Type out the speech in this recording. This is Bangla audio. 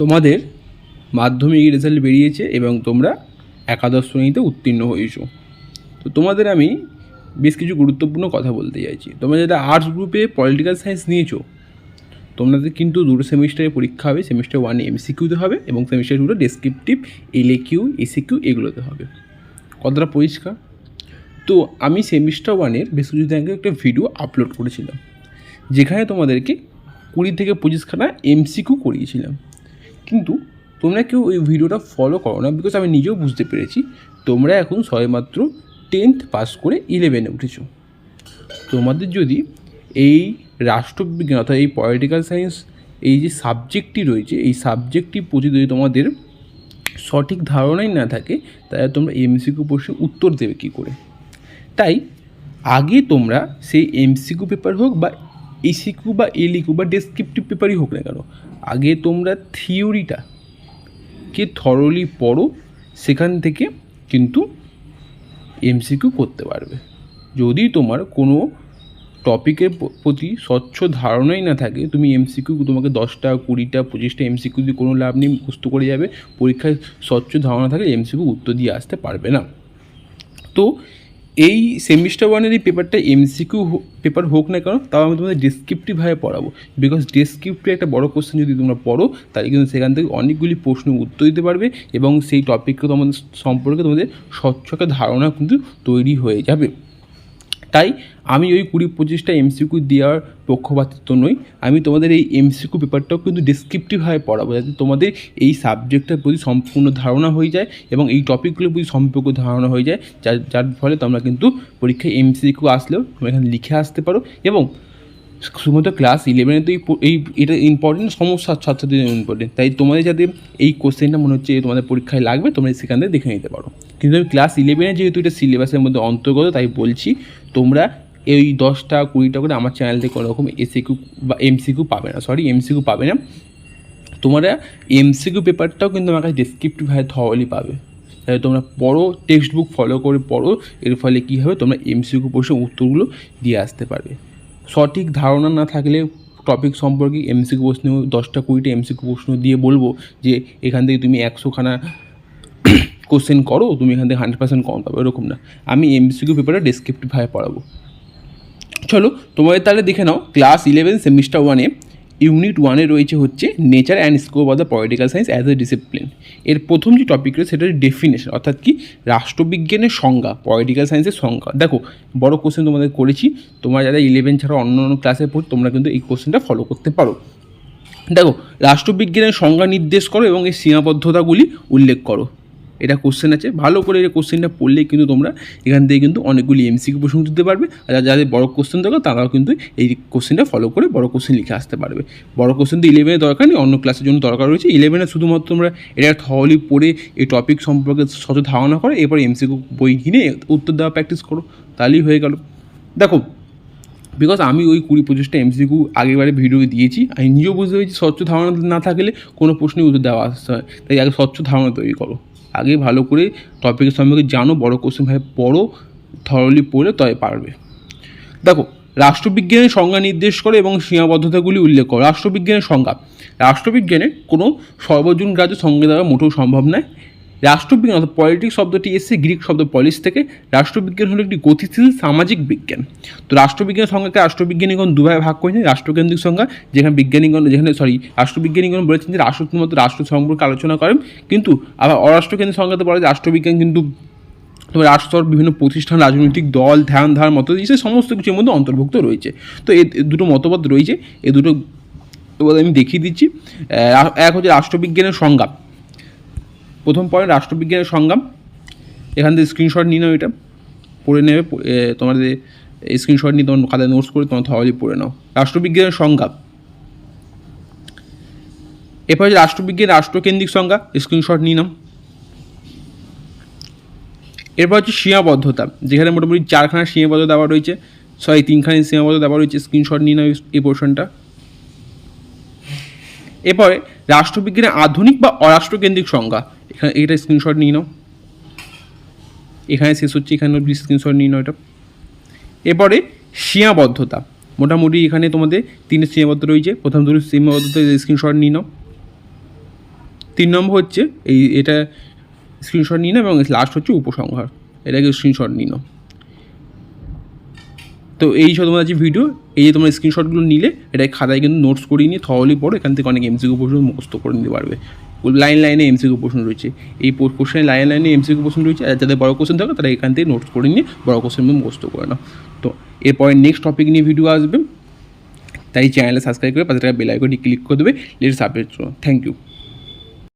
তোমাদের মাধ্যমিক রেজাল্ট বেরিয়েছে এবং তোমরা একাদশ শ্রেণীতে উত্তীর্ণ হয়েছো। তো তোমাদের আমি বেশ কিছু গুরুত্বপূর্ণ কথা বলতে চাইছি। তোমরা যেটা আর্টস গ্রুপে পলিটিক্যাল সায়েন্স নিয়েছো, তোমাদের কিন্তু দুটো সেমিস্টারে পরীক্ষা হবে সেমিস্টার ওয়ানে এমসিকিউতে হবে এবং সেমিস্টার টুতে ডেসক্রিপটিভ এলএ কিউ এসিকিউ এগুলোতে হবে। কতটা পরিষ্কার? তো আমি সেমিস্টার ওয়ানের বেশ কিছুদিন আগে একটা ভিডিও আপলোড করেছিলাম, যেখানে তোমাদেরকে কুড়ি থেকে পঁচিশখানা এমসিকিউ করিয়েছিলাম। কিন্তু তোমরা কেউ ওই ভিডিওটা ফলো করো না বিকজ আমি নিজেও বুঝতে পেরেছি। তোমরা এখন সবেমাত্র টেন্থ পাস করে ইলেভেনে উঠেছো। তোমাদের যদি এই রাষ্ট্রবিজ্ঞান অর্থাৎ এই পলিটিক্যাল সায়েন্স এই যে সাবজেক্টটি রয়েছে, এই সাবজেক্টটির প্রতি যদি তোমাদের সঠিক ধারণাই না থাকে, তাহলে তোমরা এমসিকিউ প্রশ্নের উত্তর দেবে কী করে? তাই আগে তোমরা সেই এমসিকিউ পেপার হোক বা এসিকিউ বা এলিকিউ বা ডেসক্রিপটিভ পেপারই হোক না কেন আগে তোমরা থিওরিটা কে থরলি পড়ো, সেখান থেকে কিন্তু এমসিকিউ করতে পারবে। যদি তোমার কোনো টপিকের প্রতি স্বচ্ছ ধারণাই না থাকে, তুমি এমসিকিউ তোমাকে দশটা, কুড়িটা, পঁচিশটা এমসিকিউ দিয়ে কোনো লাভ নেই, মুখস্থ করে যাবে, পরীক্ষায় স্বচ্ছ ধারণা থাকলে এমসিকিউ উত্তর দিয়ে আসতে পারবে না। তো এই সেমিস্টার ওয়ানের এই পেপারটা এমসিকিউ পেপার হোক না কেন, তাও আমি তোমাদের ডেসক্রিপটিভভাবে পড়াবো। বিকজ ডিসক্রিপটিভ একটা বড় কোশ্চেন যদি তোমরা পড়ো, তাহলে কিন্তু সেখান থেকে অনেকগুলি প্রশ্ন উত্তর দিতে পারবে এবং সেই টপিককে তোমাদের সম্পর্কে তোমাদের স্বচ্ছ একটা ধারণা কিন্তু তৈরি হয়ে যাবে। তাই আমি ওই কুড়ি পঁচিশটা এমসিকিউ দেওয়ার পক্ষপাতিত্ব নই। আমি তোমাদের এই এমসিকিউ পেপারটাও কিন্তু ডিসক্রিপটিভভাবে পড়াবো, যাতে তোমাদের এই সাবজেক্টের প্রতি সম্পূর্ণ ধারণা হয়ে যায় এবং এই টপিকগুলোর প্রতি সম্পর্ক ধারণা হয়ে যায়। যার যার ফলে তোমরা কিন্তু পরীক্ষায় এমসিকিউ আসলেও তোমরা এখানে লিখে আসতে পারো এবং শুধুমাত্র ক্লাস ইলেভেনে তো এই, এটা ইম্পর্টেন্ট সমস্ত ছাত্রছাত্রীদের ইম্পর্টেন্ট তাই তোমাদের যাতে এই কোশ্চেনটা মনে হচ্ছে তোমাদের পরীক্ষায় লাগবে, তোমরা সেখান থেকে দেখে নিতে পারো। কিন্তু আমি ক্লাস ইলেভেনে যেহেতু এটা সিলেবাসের মধ্যে অন্তর্গত, তাই বলছি তোমরা এই দশটা, কুড়িটা করে আমার চ্যানেল থেকে কোনো রকম এসিকিউ বা এমসিকিউ পাবে না সরি এমসিকিউ পাবে না। তোমরা এমসিকিউ পেপারটাও কিন্তু আমার কাছে ডেসক্রিপটিভভাবে থওয়ালি পাবে। তাহলে তোমরা পড়ো টেক্সট বুক ফলো করে পড়ো, এর ফলে কী হবে? তোমরা এমসিকিউ প্রশ্ন উত্তরগুলো দিয়ে আসতে পারবে। সঠিক ধারণা না থাকলে টপিক সম্পর্কে এমসিকিউ প্রশ্ন, দশটা কুড়িটা এমসিকিউ প্রশ্ন দিয়ে বলব যে এখান থেকে তুমি একশোখানা কোশ্চেন করো, তুমি এখান থেকে হান্ড্রেড পার্সেন্ট কম পাবে এরকম না। আমি এমসিকিউ পেপারটা ডেসক্রিপটিভভাবে পড়াবো। চলো, তোমাদের তাহলে দেখে নাও ক্লাস ইলেভেন সেমিস্টার ওয়ানে ইউনিট ওয়ানে রয়েছে হচ্ছে nature and scope of the political science as a discipline এর প্রথম যে টপিক রয়েছে সেটা ডেফিনেশন অর্থাৎ কি? রাষ্ট্রবিজ্ঞানের সংজ্ঞা পলিটিক্যাল সায়েন্সের সংজ্ঞা। দেখো, বড় কোশ্চেন তোমাদের করেছি, তোমরা যারা ইলেভেন ছাড়া অন্য অন্য ক্লাসে পড়ো তোমরা কিন্তু এই কোশ্চেনটা ফলো করতে পারো। দেখো, রাষ্ট্রবিজ্ঞানের সংজ্ঞা নির্দেশ করো এবং এই সীমাবদ্ধতাগুলি উল্লেখ করো। এটা কোশ্চেন আছে। ভালো করে এই কোশ্চেনটা পড়লেই কিন্তু তোমরা এখান থেকে কিন্তু অনেকগুলি এমসিকিউ প্রশ্ন দিতে পারবে। আর যাদের বড় কোশ্চেন দরকার তারাও কিন্তু এই কোশ্চেনটা ফলো করে বড় কোশ্চেন লিখে আসতে পারবে। বড় কোশ্চেন তো ইলেভেনে দরকার নেই, অন্য ক্লাসের জন্য দরকার রয়েছে। ইলেভেনে শুধুমাত্র তোমরা এটা থলি পড়ে এই টপিক সম্পর্কে সচ ধারণা করো, এরপর এমসিকিউ বই কিনে উত্তর দেওয়া প্র্যাকটিস করো। তাহলেই হয়ে গেল। দেখো বিকজ আমি ওই কুড়ি পঁচিশটা এমসিকিউ আগেবারে ভিডিও দিয়েছি, আমি নিজেও বুঝতে পেরেছি স্বচ্ছ ধারণা না থাকলে কোনো প্রশ্নের উত্তর দেওয়া আসতে হয় তাই আগে স্বচ্ছ ধারণা তৈরি করো। আগে ভালো করে টপিকের সম্পর্কে জানো, বড় কোশ্চেন ভাবে পড়ো থরলি পড়লে তবে পারবে। দেখো, রাষ্ট্রবিজ্ঞানের সংজ্ঞা নির্দেশ করে এবং সীমাবদ্ধতাগুলি উল্লেখ করো। রাষ্ট্রবিজ্ঞানের সংজ্ঞা, রাষ্ট্রবিজ্ঞানে কোনো সর্বজন গ্রাহ্য সংজ্ঞা দেওয়া মোটেও সম্ভব নয়। রাষ্ট্রবিজ্ঞান অর্থাৎ পলিটিক্স শব্দটি এসেছে গ্রিক শব্দ পলিস থেকে। রাষ্ট্রবিজ্ঞান হলো একটি গতিশীল সামাজিক বিজ্ঞান। তো রাষ্ট্রবিজ্ঞান সংজ্ঞাকে রাষ্ট্রবিজ্ঞানীগণ দুভাবে ভাগ করেছেন রাষ্ট্রকেন্দ্রিক সংজ্ঞা, যেখানে বিজ্ঞানীগণ যেখানে সরি রাষ্ট্রবিজ্ঞানীগণ বলেছেন যে রাষ্ট্র শুধুমাত্র রাষ্ট্র সম্পর্কে আলোচনা করেন। কিন্তু আবার অরাষ্ট্রকেন্দ্রিক সংজ্ঞাতে বলে রাষ্ট্রবিজ্ঞান কিন্তু তোমার রাষ্ট্রর বিভিন্ন প্রতিষ্ঠান, রাজনৈতিক দল, ধ্যান, ধার, মত, এই সমস্ত কিছুর মধ্যে অন্তর্ভুক্ত রয়েছে। তো এই দুটো মতবাদ রয়েছে। এ দুটো আমি দেখিয়ে দিচ্ছি। এক হচ্ছে রাষ্ট্রবিজ্ঞানের সংজ্ঞা। প্রথম পয়েন্ট, রাষ্ট্রবিজ্ঞানের সংজ্ঞাম এখান থেকে স্ক্রিনশট নিয়ে নাও এটা। পড়ে নেবে তোমাদের স্ক্রিনশট নিয়ে তোমার খাতায় নোটস করে তোমার সহজেই পড়ে নাও। রাষ্ট্রবিজ্ঞানের সংজ্ঞা এরপর হচ্ছে রাষ্ট্রবিজ্ঞান, রাষ্ট্রকেন্দ্রিক সংজ্ঞা স্ক্রিনশট নিয়ে নাও। এরপর হচ্ছে সীমাবদ্ধতা, যেখানে মোটামুটি চারখানা সীমাবদ্ধ দেওয়া রয়েছে, সরি, তিনখানি সীমাবদ্ধ দেওয়া রয়েছে স্ক্রিনশট নিয়ে নাও এই পোর্শনটা এরপরে রাষ্ট্রবিজ্ঞানের আধুনিক বা অরাষ্ট্রকেন্দ্রিক সংজ্ঞা এখানে এটা স্ক্রিনশট নিয়ে নাও। এখানে শেষ হচ্ছে, এখানে স্ক্রিনশট নিয়ে নাও এটা। এরপরে সীমাবদ্ধতা। মোটামুটি এখানে তোমাদের তিনটে সীমাবদ্ধ রয়েছে। প্রথম দুটো সীমাবদ্ধতা স্ক্রিনশট নিয়ে নাও। তিন নম্বর হচ্ছে এই, এটা স্ক্রিনশট নিয়ে নাও এবং লাস্ট হচ্ছে উপসংহার। এটাকে স্ক্রিনশট নিয়ে নাও। তো এই সব তোমাদের যে ভিডিও এই যে তোমরা স্ক্রিনশটগুলো নিলে এটা খাতায় কিন্তু নোটস করিয়ে নিয়ে থওয়ালি পড়ো। এখান থেকে অনেক এমসিকিউ প্রশ্ন মুখস্থ করে নিতে পারবে। লাইন লাইনে এমসিকিউ প্রশ্ন রয়েছে। এই কোশ্চেনে লাইন লাইনে এমসিকিউ প্রশ্ন রয়েছে, আর যাদের বড় কোশ্চেন থাকে তারা এখান থেকে নোটস করে নিয়ে বড় কোশ্চেন মুখস্থ করে নাও। তো এরপরে নেক্সট টপিক নিয়ে ভিডিও আসবে। তাই চ্যানেলে সাবস্ক্রাইব করে পাশে টাকা বেল ক্লিক করে দেবে। Latest update thank you